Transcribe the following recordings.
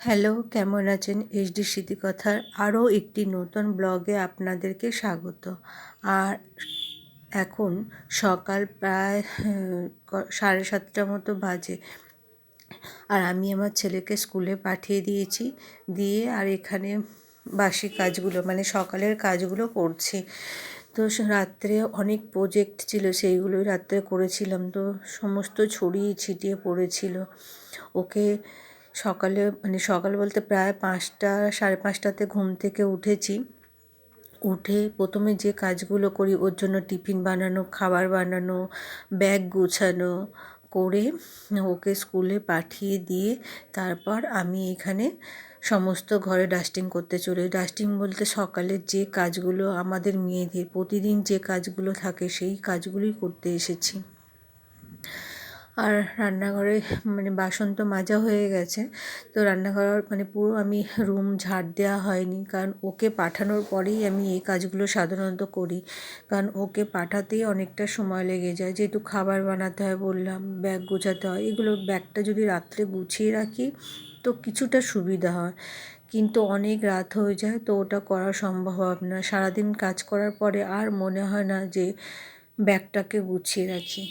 Hello, কেমন আছেন? HD স্মৃতিকথার আরও একটি নতুন ব্লগে আপনাদেরকে স্বাগত। আর এখন সকাল প্রায় সাড়ে সাতটা মতো বাজে। আর আমি আমার ছেলেকে স্কুলে পাঠিয়ে দিয়েছি। দিয়ে আর এখানে বাসি কাজগুলো মানে সকালের কাজগুলো করছি। তো রাত্রে অনেক প্রজেক্ট ছিল, সেইগুলোই রাত্রে করেছিলাম। তো সমস্ত ছড়িয়ে ছিটিয়ে পড়েছিল। ওকে সকালে মানে সকাল বলতে প্রায় পাঁচটা, সাড়ে পাঁচটাতে ঘুম থেকে উঠেছি। উঠে প্রথমে যে কাজগুলো করি, ওর জন্য টিফিন বানানো, খাবার বানানো, ব্যাগ গোছানো করে ওকে স্কুলে পাঠিয়ে দিয়ে তারপর আমি এখানে সমস্ত ঘরে ডাস্টিং করতে চলে ডাস্টিং বলতে সকালের যে কাজগুলো আমাদের মেয়েদের, প্রতিদিন যে কাজগুলো থাকে, সেই কাজগুলোই করতে এসেছি। আর রান্নাঘরে মানে বাসন তো মাজা হয়ে গেছে। তো রান্নাঘর মানে পুরো আমি রুম ঝাড় দেওয়া হয়নি। কারণ ওকে পাঠানোর পরেই আমি এই কাজগুলো সাধারণত করি। কারণ ওকে পাঠাতেই অনেকটা সময় লেগে যায়। যেহেতু খাবার বানাতে হয় বললাম, ব্যাগ গোছাতে হয়, এগুলো ব্যাগটা যদি রাত্রে গুছিয়ে রাখি তো কিছুটা সুবিধা হয়। কিন্তু অনেক রাত হয়ে যায় তো ওটা করা সম্ভব হবে না। সারাদিন কাজ করার পরে আর মনে হয় না যে ব্যাগটাকে গুছিয়ে রাখি।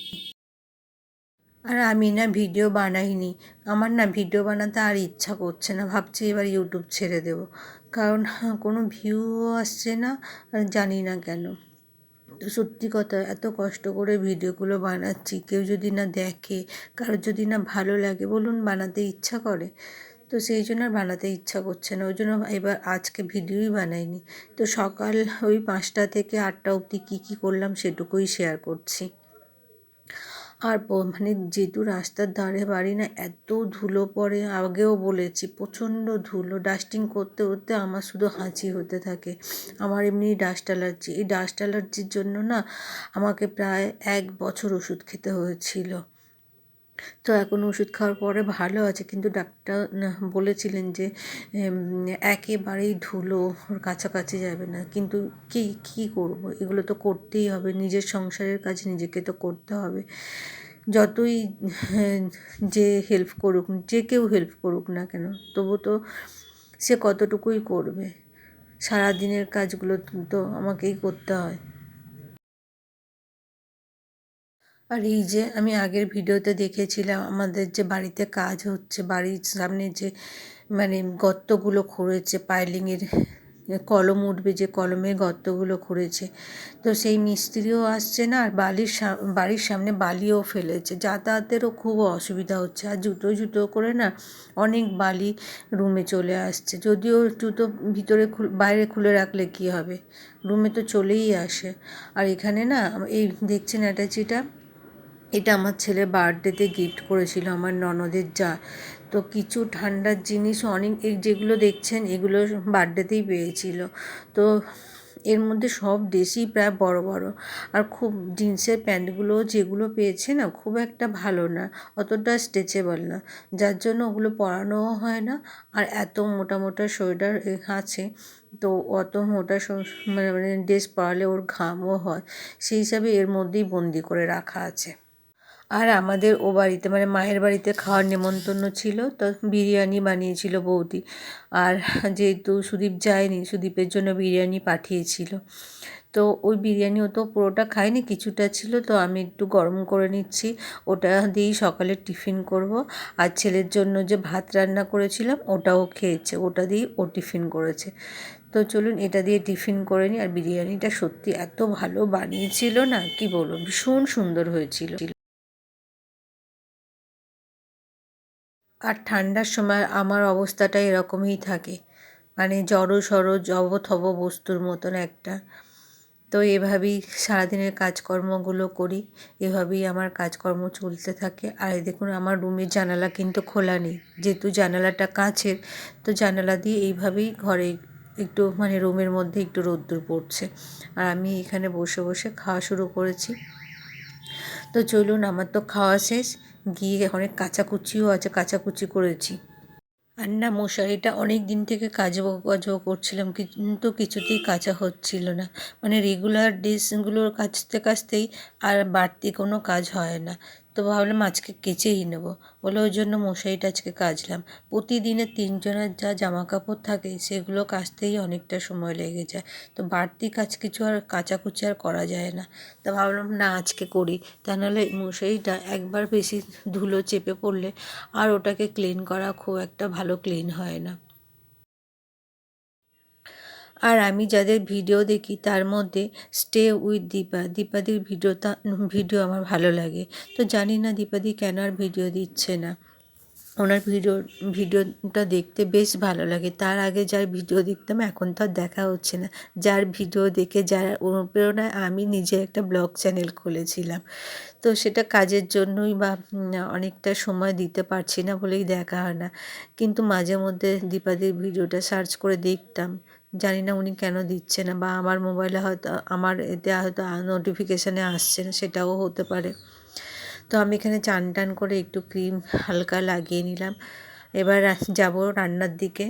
আর আমি না ভিডিও বানাইনি। আমার না ভিডিও বানাতে আর ইচ্ছা করছে না। ভাবছি এবার ইউটিউব ছেড়ে দেব। কারণ কোনো ভিউও আসছে না আর জানি না কেন। তো সত্যি কথা, এত কষ্ট করে ভিডিওগুলো বানাচ্ছি। কেউ যদি না দেখে, কারোর যদি না ভালো লাগে, বলুন বানাতে ইচ্ছা করে। তো সেই জন্য আর বানাতে ইচ্ছা করছে না। ওই জন্য এবার আজকে ভিডিওই বানাইনি। তো সকাল ওই পাঁচটা থেকে আটটা অবধি কী কী করলাম সেটুকুই শেয়ার করছি। আর মানে যেহেতু রাস্তার ধারে বাড়ি না, এত ধুলো পড়ে, আগেও বলেছি, প্রচণ্ড ধুলো ডাস্টিং করতে করতে আমার শুধু হাঁচি হতে থাকে। আমার এমনি ডাস্ট অ্যালার্জি এই ডাস্ট অ্যালার্জির জন্য না আমাকে প্রায় এক বছর ওষুধ খেতে হয়েছিল। তো এখন ওষুধ খাওয়ার পরে ভালো আছে। কিন্তু ডাক্তার বলেছিলেন যে একেবারেই ধুলো ওর কাছাকাছি যাবে না। কিন্তু কি কী করব? এগুলো তো করতেই হবে। নিজের সংসারের কাজ নিজেকে তো করতে হবে। যতই হ্যাঁ, যে হেল্প করুক যে কেউ হেল্প করুক না কেন তবু তো সে কতটুকুই করবে? সারাদিনের কাজগুলো তো আমাকেই করতে হয়। আর এই যে আমি আগের ভিডিওতে দেখেছিলাম আমাদের যে বাড়িতে কাজ হচ্ছে, বাড়ির সামনে যে মানে গর্তগুলো খুঁড়েছে, পাইলিংয়ের কলম উঠবে, যে কলমের গর্তগুলো খুঁড়েছে, তো সেই মিস্ত্রিও আসছে না আর বালির বাড়ির সামনে বালিও ফেলেছে। যাতায়াতেরও খুব অসুবিধা হচ্ছে আর জুতো জুতো করে না অনেক বালি রুমে চলে আসছে। যদিও জুতো ভিতরে বাইরে খুলে রাখলে কী হবে? রুমে তো চলেই আসে। আর এখানে না, এই দেখছেন অ্যাটাচিটা? এটা আমার ছেলে বার্থডেতে গিফট করেছিল আমার ননদের যা। তো কিছু ঠান্ডার জিনিস অনেক যেগুলো দেখছেন, এগুলো বার্থডেতেই পেয়েছিল। তো এর মধ্যে সব দেশই প্রায় বড় বড়। আর খুব জিন্সের প্যান্টগুলো যেগুলো পেয়েছে না, খুব একটা ভালো না, অতটা স্ট্রেচেবল না। যার জন্য ওগুলো পরানোও হয় না, আর এত মোটা মোটা সোয়েটার আছে, তো অত মোটা মানে মানে ড্রেস পরালে ওর ঘামও হয়। সেই হিসাবে এর মধ্যেই বন্দি করে রাখা আছে। আর আমাদের ও বাড়িতে মানে মায়ের বাড়িতে খাওয়ার নেমন্তন্ন ছিল, তো বিরিয়ানি বানিয়েছিল বৌদি। আর যেহেতু সুদীপ যায়নি, সুদীপের জন্য বিরিয়ানি পাঠিয়েছিল। তো ওই বিরিয়ানি ও তো পুরোটা খায়নি, কিছুটা ছিল, তো আমি একটু গরম করে নিচ্ছি। ওটা দিয়েই সকালে টিফিন করব। আর ছেলের জন্য যে ভাত রান্না করেছিলাম, ওটাও খেয়েছে, ওটা দিয়েই ও টিফিন করেছে। তো চলুন, এটা দিয়ে টিফিন করে নিই। আর বিরিয়ানিটা সত্যি এত ভালো বানিয়েছিল না, কি বলব, ভীষণ সুন্দর হয়েছিল। আর ঠান্ডার সময় আমার অবস্থাটা এরকমই থাকে। মানে জড়ো সড়ো জব থব বস্তুর মতন একটা। তো এভাবেই সারাদিনের কাজকর্মগুলো করি, এভাবেই আমার কাজকর্ম চলতে থাকে। আর দেখুন, আমার রুমের জানালা কিন্তু খোলা নেই। যেহেতু জানালাটা কাঁচের, তো জানালা দিয়ে এইভাবেই ঘরে একটু মানে রুমের মধ্যে একটু রোদ্দুর পড়ছে। আর আমি এখানে বসে বসে খাওয়া শুরু করেছি। তো চলুন, আমার তো খাওয়া শেষ। গিয়ে অনেক কাচাকুচিও আছে, কাচাকুচি করেছি। আর না মশারিটা অনেক দিন থেকে কাচবো কাচবো করছিলাম, কিন্তু কিছুতেই কাচা হচ্ছিল না। মানে রেগুলার ড্রেসগুলোর কাচতে কাচতেই আর বাড়তি কোনো কাজ হয় না। তো ভাবলাম আজকে কেচেই নেব। বলে ওই জন্য মশারিটা আজকে কাচলাম। প্রতিদিনের তিনজনের যা জামা কাপড় থাকে, সেগুলো কাচতেই অনেকটা সময় লেগে যায়। তো বাড়তি কাজ কিছু আর কাচাকুচি আর করা যায় না। তা ভাবলাম, না, আজকে করি। তা নাহলে মশারিটা একবার বেশি ধুলো চেপে পড়লে আর ওটাকে ক্লিন করা খুব একটা ভালো ক্লিন হয় না। আর আমি যাদের ভিডিও দেখি তার মধ্যে স্টে উইথ দীপা। দীপাদির ভিডিওটা ভিডিও আমার ভালো লাগে। তো জানি না দীপাদি কেন আর ভিডিও দিচ্ছে না। ওনার ভিডিও, ভিডিওটা দেখতে বেশ ভালো লাগে। তার আগে যার ভিডিও দেখতাম এখন তো আর দেখা হচ্ছে না। যার ভিডিও দেখে যার অনুপ্রেরণায় আমি নিজে একটা ব্লগ চ্যানেল খুলেছিলাম। তো সেটা কাজের জন্যই বা অনেকটা সময় দিতে পারছি না বলেই দেখা হয় না। কিন্তু মাঝে মধ্যে দীপাদির ভিডিওটা সার্চ করে দেখতাম। জানি না উনি কেন দিচ্ছে না বা আমার মোবাইলে হয়তো, আমার এতে হয়তো নোটিফিকেশানে আসছে না, সেটাও হতে পারে। তো আমি এখানে চান টান করে একটু ক্রিম হালকা লাগিয়ে নিলাম। এবার যাব রান্নার দিকে।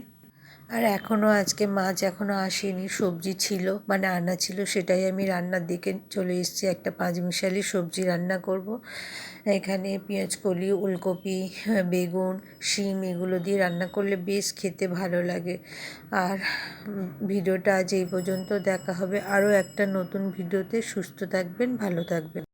আর এখনও আজকে মাছ এখনও আসেনি, সবজি ছিল মানে আনা ছিল সেটাই আমি রান্নার দিকে চলে এসেছি। একটা পাঁচমিশালি সবজি রান্না করব। এখানে পেঁয়াজ কলি, ওলকপি, বেগুন, শিম এগুলো দিয়ে রান্না করলে বেশ খেতে ভালো লাগে। আর ভিডিওটা আজ এই পর্যন্ত, দেখা হবে আরও একটা নতুন ভিডিওতে। সুস্থ থাকবেন, ভালো থাকবেন।